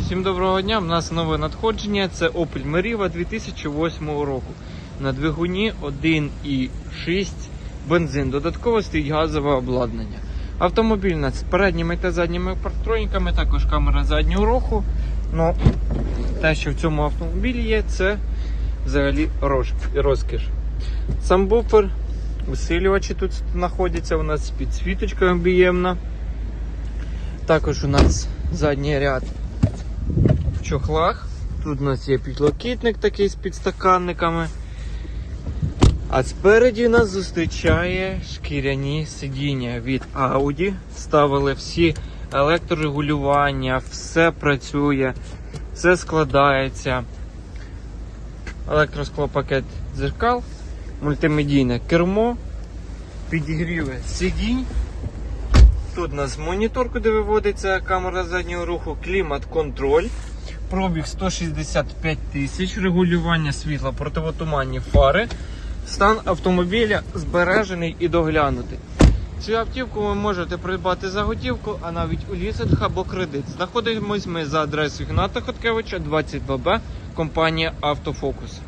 Всім доброго дня. У нас нове надходження. Це Opel Meriva 2008 року. На двигуні 1,6 бензин. Додатково стоїть газове обладнання. Автомобіль з передніми та задніми парктроніками, також камера заднього руху. Ну, те, що в цьому автомобілі є, це взагалі розкіш. Сам буфер, усилювачі тут знаходяться, у нас підсвіточка об'ємна. Також у нас задній ряд чохлах. Тут у нас є підлокітник такий з підстаканниками. А спереді нас зустрічає шкіряні сидіння від Audi. Ставили всі електрорегулювання, все працює, все складається. Електросклопакет дзеркал, мультимедійне кермо, підігріви сидінь. Тут у нас монітор, куди виводиться камера заднього руху, клімат-контроль. Пробіг 165 тисяч, регулювання світла, противотуманні фари. Стан автомобіля збережений і доглянутий. Цю автівку ви можете придбати за готівку, а навіть у лізинг або кредит. Знаходимось ми за адресою Гната Хоткевича, 22Б, компанія Автофокус.